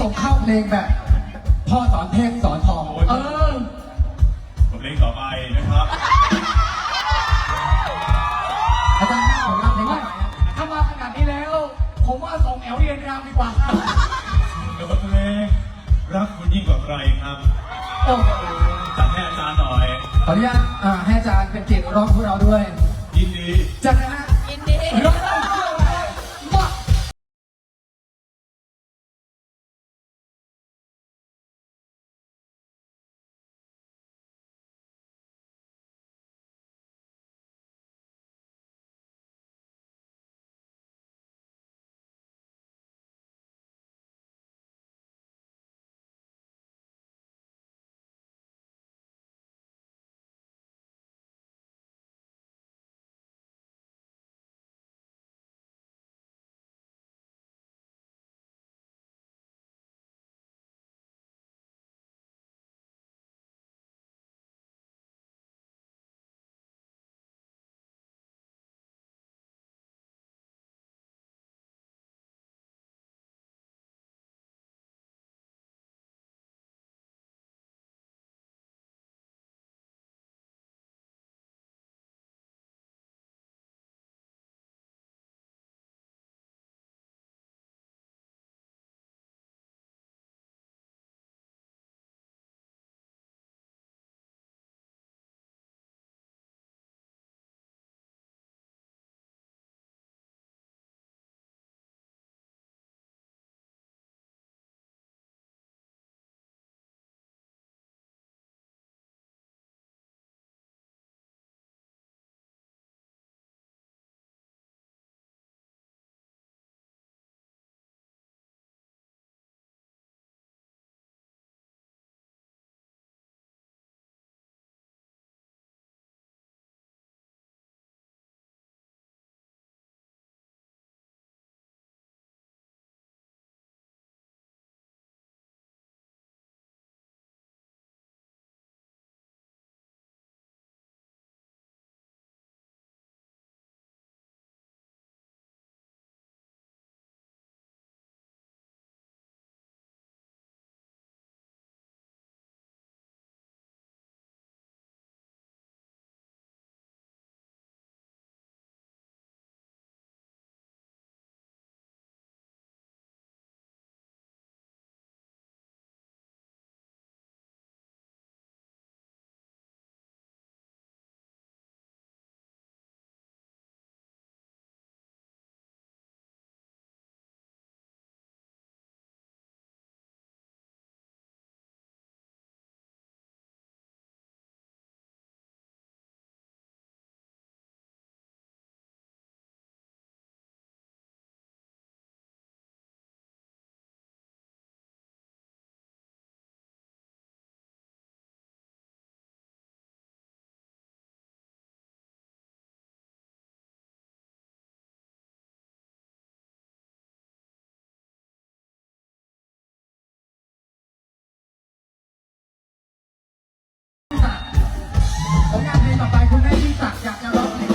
ส่งเข้าเพลงแบบ พ่อสอนเทพสอนทองเออเพลงต่อไปนะครับอาจารย์ผลงานเพลงใหม่ถ้ามาขนาดนี้แล้ว ผมว่าส่งแอลเรียนรามดีกว่าครับบทเพลงรักคุณยิ่งกว่าใครครับโอ้โหจัดให้อาจารย์หน่อยขออนุญาตอ่าให้อาจารย์เป็นเกียรติร้องพวกเราด้วย ยินดีจัดนะฮะยินดีร้อง ผลงานเพลงต่อไปคุณแม่ยิ่งศักดิ์อยากจะร้องเพลง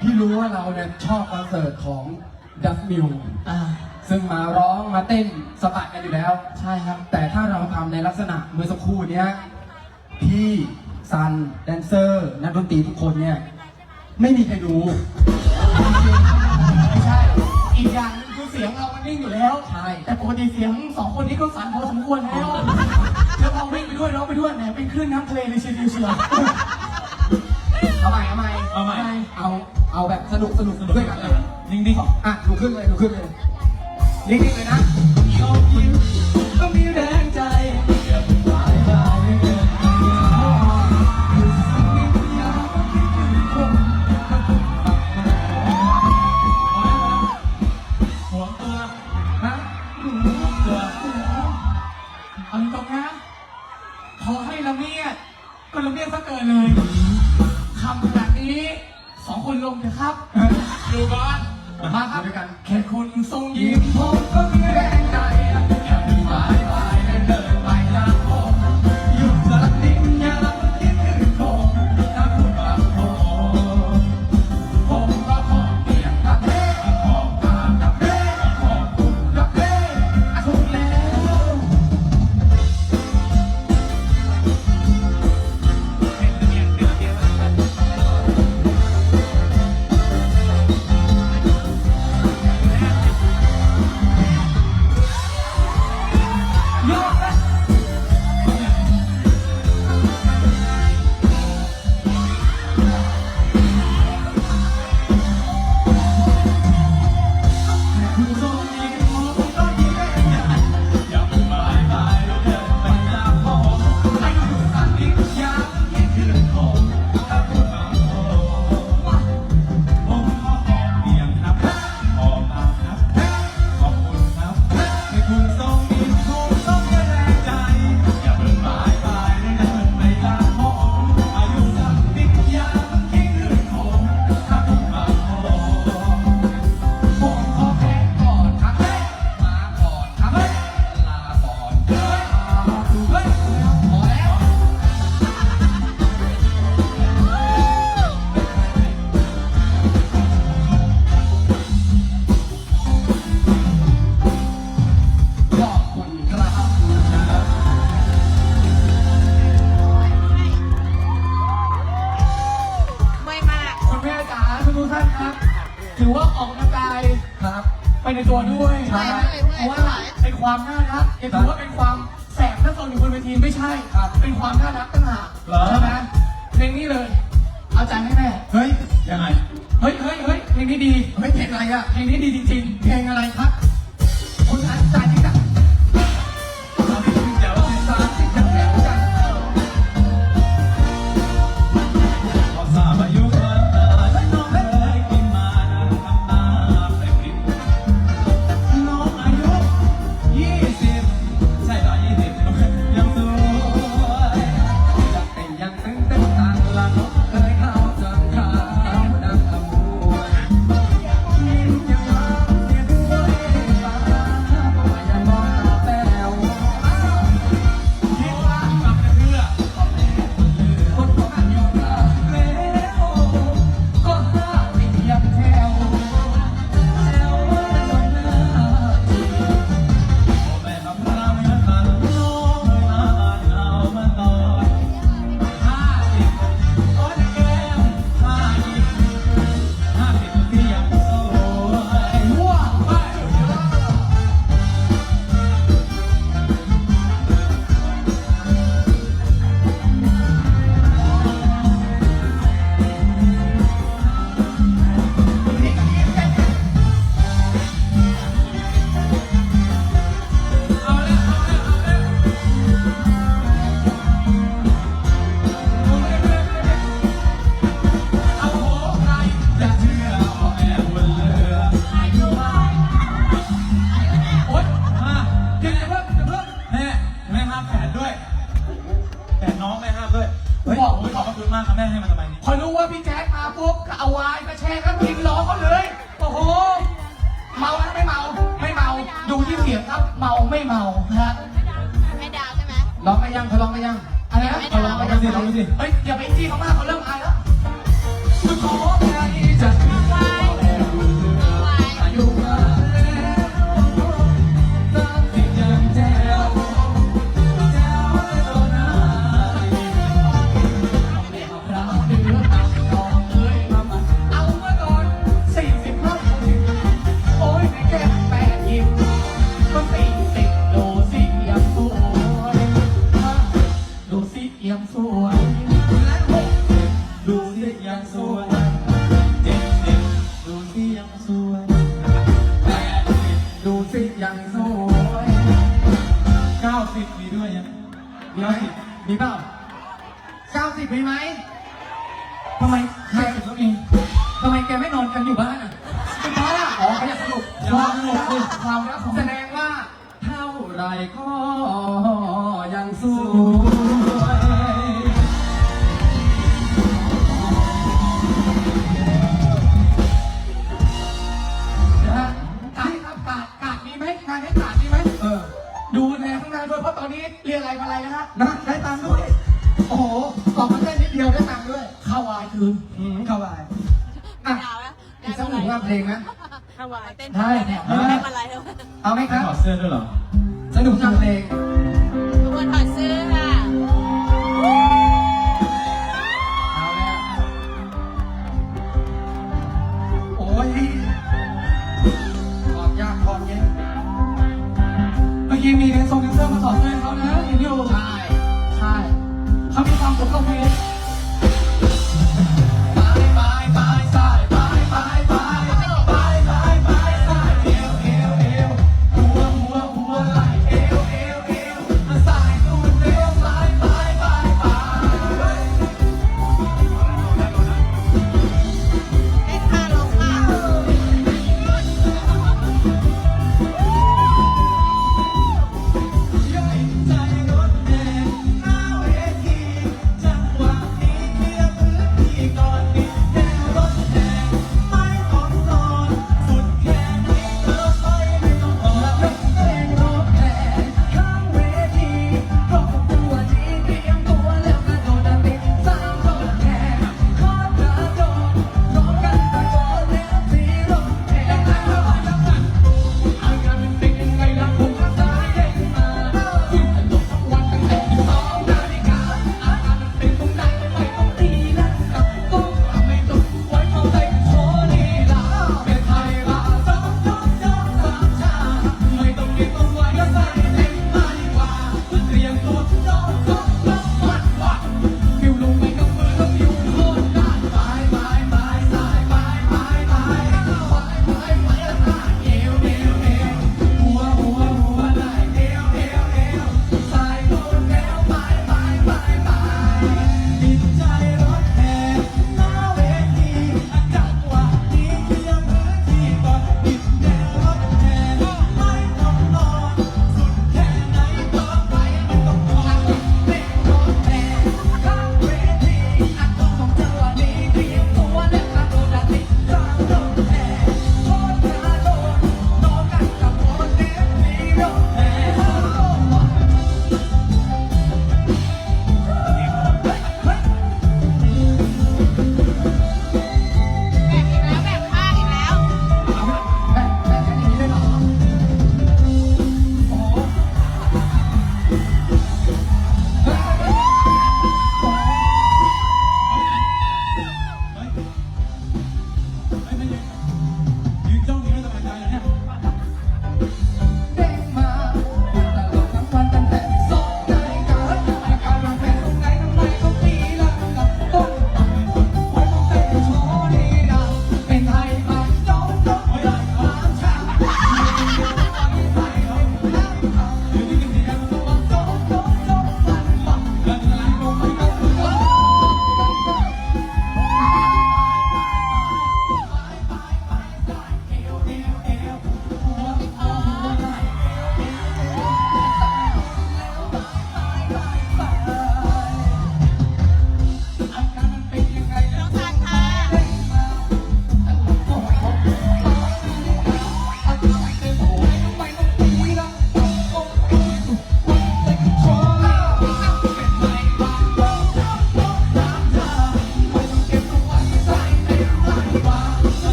ที่รู้ว่าเราเนี่ยชอบคอนเสิร์ตของดัฟมิวซึ่งมาร้องมาเต้นสะบัดกันอยู่แล้ว ใช่ครับ แต่ถ้าเราทำในลักษณะเมื่อสักครู่เนี้ยพี่ซันแดนเซอร์ นักดนตรีทุกคนเนี่ย ไม่มีใครดูไม่ใช่ อีกอย่างหนึงคือเสียงเรามันนิ่งอยู่แล้ว ใช่แต่ปกติเสียงสองคนนี้ก็สั่นพอสมควรแล้วแล้วพอวิ่งไปด้วยร้องไปด้วยแหมเป็นคลื่นน้ำทะเลเลยเชียวเชียว เอาใหม่เอาใหม่เอาใหม่ เอาเอาแบบสนุกสนุกด้วยกันเลยนิ่งๆอะดูขึ้นเลยดูขึ้นเลยนิ่งๆเลยนะชอบยิ้มก็มีแรงใจอย่าเพิ่งหายไปเกินไปอยู่สักนิดอย่าเพิ่งคิดถึงคนถ้าคุณฟังมาหัวตัวฮะหัวตัวเอาตรงๆนะขอให้ละเมียดก็ละเมียดซะเกินเลยคำขนาดนี้ สองคนลงเถอะครับอยู่ก่อน มาครับ ด้วยกัน แค่คุณทรงยิ้มผมก็มีแรง ถือว่าออกกำลังกายครับ ไปในตัวด้วยใช่เพราะว่าไอความน่ารักเอ็ถือว่าเป็นความแสบถ้าตอนอยู่บนเวทีไม่ใช่ ครับเป็นความน่ารักต่างหากเหรอ ใช่ไหมเพลงนี้เลย เอาใจให้แม่เฮ้ยยังไงเฮ้ยเฮ้ยเฮ้ยเพลงนี้ดี เฮ้ยเพลงอะไรอะเพลงนี้ดีจริง ๆ เพลงอะไรครับ ได้ตังค์ด้วย โอ้โหตอบมาแค่นิดเดียวได้ตังค์ด้วยข้าวายคืออืมข้าวายอะสนุกสักหนึ่งรอบเพลงนะ ฮาวายเต้นใช่ เนี่ยเต้นอะไรเลยเอาไหมครับ ถอดเสื้อด้วยเหรอ สนุกจังเพลง ทุกคนถอดเสื้อเอาแล้วโอ้ยถอดยากถอดเย็นเมื่อกี้มีแดนซงแดนเซอร์มาสอนด้วย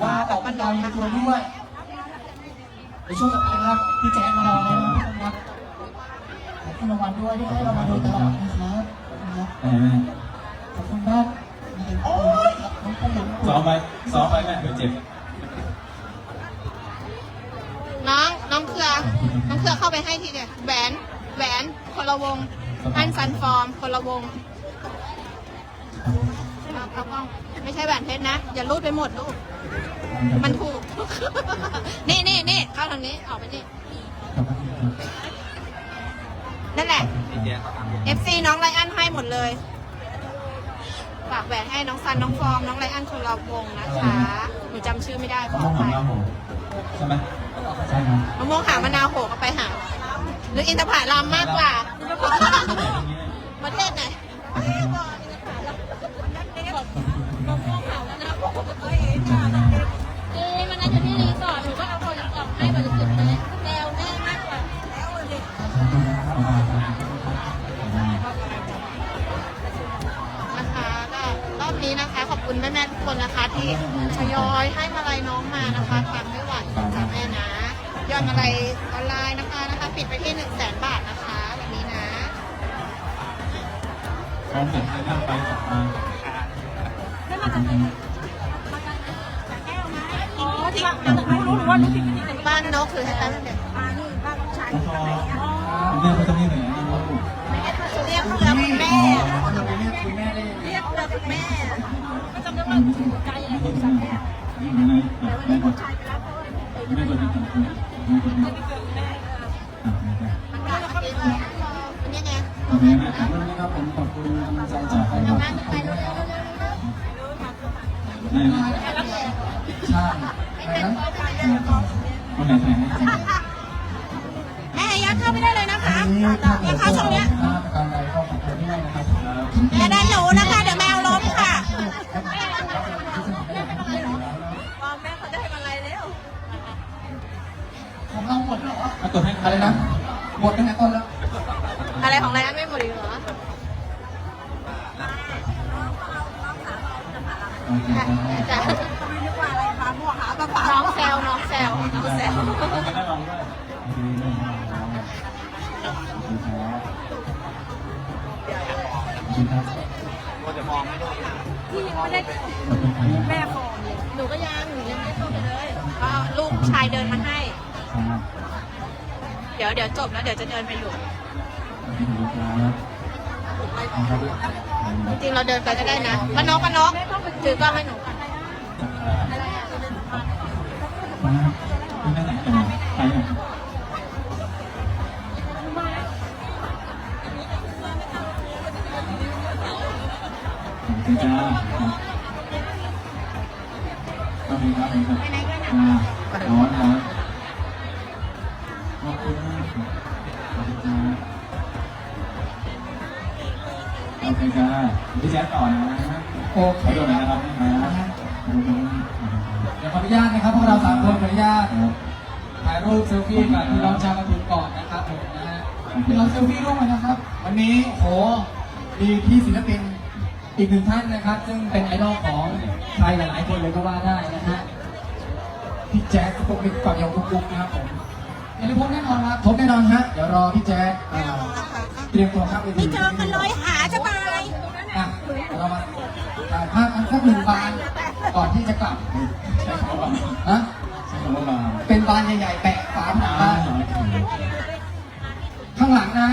คุณแฟนๆว่าออกกำลังกายตัวด้วยในช่วงต่อไปนะครับพี่แจ๊คมารอแล้วนะครับขอบคุณรางวัลด้วยที่ให้เรามาโดยตลอดนะครับนะครับเออขอบคุณมากโอ้ยน้องปุ๋ยซ้อมไปซ้อมไปแม่เดี๋ยวเจ็บน้องน้องเครือน้องเครือเข้าไปให้ทีเดียวแหวนแหวนคนละวงอันซันฟอร์มคนละวงเอาเอากล้อง ไม่ใช่แหวนเพชรนะ อย่ารูดไปหมดลูก มันถูก นี่นี่นี่เข้าทางนี้ ออกไปนี่ นั่นแหละ FC น้องไลอันให้หมดเลย ฝากแหวนให้น้องซัน น้องฟอร์ม น้องไลอันคนละวงนะคะ หนูจำชื่อไม่ได้ขมะอม่วงอหอภัมยน้ำหอมใช่ไหมใช่ครับมะม่วงหามะนาวโหก็ไปหา หรืออินทผลัมมากกว่า ประเทศไหน คะขอบคุณแม่ๆทุกคนนะคะที่ทยอยให้มาลัยน้องมานะคะทำไม่ไหวจ้ะแม่นะยอดมาลัยออนไลน์นะคะนะคะ ปิดไปที่หนึ่งแสนบาทนะคะวันนี้นะพร้อมเสร็จให้นั่งไปกลับมาอ๋อที่รู้รู้ว่ารู้สึกบ้านนกคือให้แป๊บนึงเดี๋ยวแล้วก็แม่ไปตรงนี้หน่อย โอเคนะขอบคุณนะครับผมขอบคุณกำลังใจจากใครเดี๋คยรัวบแม่จะไปเร็วๆเร็วได้ไหมใช่อะไรนะคนไหนไหนๆแม่ยัดเข้าไม่ได้เลยนะคะอันนี้ถ้าเกิยัดดเข้าช่องเนี้ย อเอาตัวให้อะไรนะ หมดตั้งแต่ต้นแล้ว อะไรของไรอันไม่หมดอีกเหรอโอเคครับจ้ะน้องแซวน้องแซวน้องแซวไม่ได้ลองด้วยโอเคครับพี่ยังไม่ได้แม่ฟอมหนูก็ยังหนูยังไม่ได้เข้าไปเลยก็ลูกชายเดินมาให้เดี๋ยวเดี๋ยวจบแล้วเดี๋ยวจะเดินไปอยู่จริงๆเราเดินไปก็ได้นะป้านกป้านกถือกล้องให้หนูก่อ นุญาตนะครับพวกเราสามคนขออนุญาตถ่ายรูปเซลฟี่กับพี่น้องชาวกระถิ่นก่อนนะครับผมนะฮะพี่น้องเซลฟี่ร่วมกันนะครับ วันนี้โหมีพี่ศิลปินอีกหนึ่งท่านนะครับ ซึ่งเป็นไอดอลของใครหลายๆคนเลยก็ว่าได้นะฮะพี่แจ๊คปุ๊กปิ๊กกับยองปุ๊กปุ๊กนะครับผมอย่าลืมพบแน่นอนครับพบแน่นอนฮะเดี๋ยวรอพี่แจ๊คอ่าเตรียมตัวครับไปไม่เจอกันเลยหาจะตายอะเรามาถ่ายภาพกันสักหนึ่งบาน ก่อนที่จะกลับใช้คำว่านะใช้คำว่าบาร์เป็นบานใหญ่ๆแปะฝาผนังอ่าบ้านข้างหลังนะ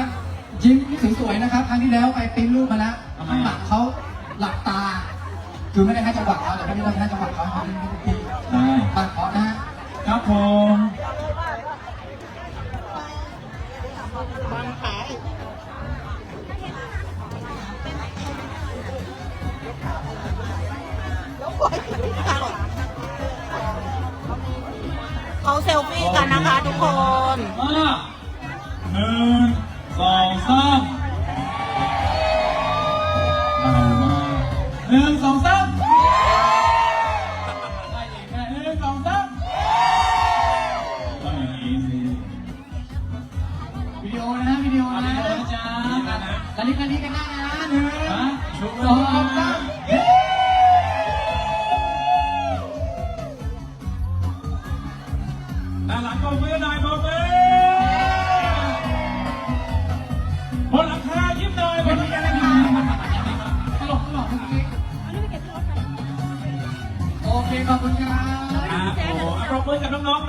ยิ้มสวยๆนะครับ ครั้งที่แล้วไปปริ้นรูปมาแล้วข้างหลังเขาหลับตา คือไม่ได้ให้จังหวะเขาแต่ไม่ได้ให้จังหวะเขาเขาเป็นพี่ได้ปากขอนะฮะครับผม 妈，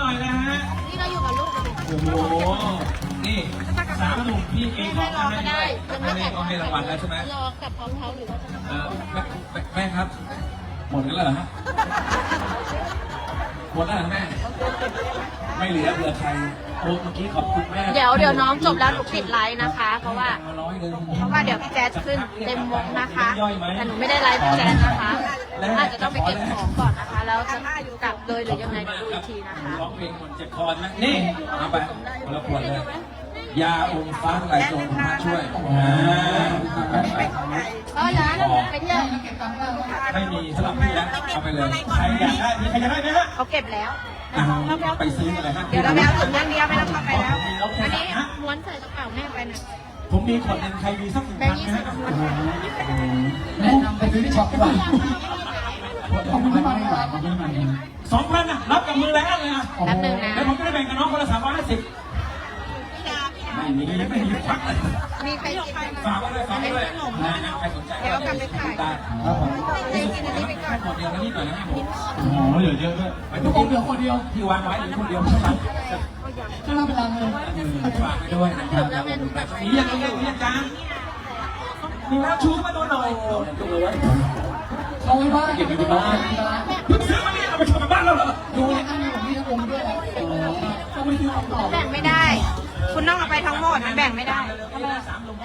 อกับน้องๆหน่อยนะฮะ นี่เราอยู่กับลูกกันโอ้โห นี่สามหนุ่มพี่เองขไม่องรอมาก็ให้ได้ด้วยให้เขาให้รางวัลแล้วใช่ไหมรอกับพร้อมเขาหรือว่าจะเออแม่แม่แม่ครับ หมดกันแล้วเหรอฮะ หมดแล้วเหรอแม่ ไม่เหลือเหลือใครโอ้เมื่อกี้ขอบคุณแม่เดี๋ยวเดี๋ยวน้องจบแล้วหนูปิดไลฟ์นะคะ เพราะว่าร้อยหนึ่งเพราะว่าเดี๋ยวพี่แจ๊สขึ้นเต็มวงนะคะ แต่หนูไม่ได้ไลฟ์พี่แจ๊สนะคะ อาจจะต้องไปเก็บของก่อนนะคะ แล้วจะกลับเลยหรือยังไงเดี๋ยวดูอีกทีนะคะร้องเพลงคนเจ็บคอใช่ไหมนี่เอาไปคนละขวดเลยยาอมฟ้าไหลตรงมาช่วยอ่าก็ร้านไปเที่ยวไม่มีสำหรับพี่นะเอาไปเลยใครอยากได้มีใครอยากได้ไหมฮะเขาเก็บแล้วอะไปซื้ออะไรฮะเดี๋ยวเราไปเอาถุงย่างเดียวไม่ต้องเข้าไปแล้วอันนี้ม้วนใส่กระเป๋าแม่ไปนะผมมีขวดหนึงใครมีสักหนึ่งแบพังนค์ยี่ไหมสิบฮะม้วนแนะนำไปซื้อที่ช็อปดีกว่า ขอบคุณมากดีกว่าขอบคุณมากสองพันอะรับกับมือแล้วเลยอะแป๊บนึงนะแล้วผมก็ได้แบ่งกับน้องคนละสามร้อยห้าสิบไม่มีไม่มีควักเลยมีใครกินไหมฝากไว้ด้วยฝากไว้ด้วยนะนะใครสนใจเดี๋ยวเอากลับไปขายได้ครับผมเจ๊กินอันนี้ไปก่อนหมดเดียวแล้วนี่หน่อยนะผมโอ้โหเหลือเยอะด้วยไปทุทุกกคคนนเหลือคนเดียวที่วางไว้หรือคนเดียวเท่านั้นก็น่าเป็นรังเลยฝากไปด้วยนะครับนี่ยังยังยังจานมีแล้วชูมาโดนหน่อยยก เลยไว้เอาไว้บ้านเก็บไว้ที่บ้านเพิ่งซื้อมาเนี่ยเอาไปทำกับบ้านแล้วเหรอดูในอันนี้ของพี่ทั้งวงด้วยต้องไปซื้อของต่อแบ่งไม่ได้ คุณต้องเอาไปทั้งหมดมันแบ่งไม่ได้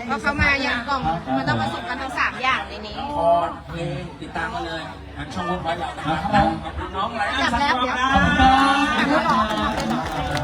เพราะเขามาอย่างกล่องมันต้องผสมกันทั้งสามอย่างในนี้คอนเพลงติดตามมาเลยทางช่องวงไว้เรานะครับขอบคุณน้องไรอันสักดิ์นะจับแล้วเดี๋ยวขอบคุณครับ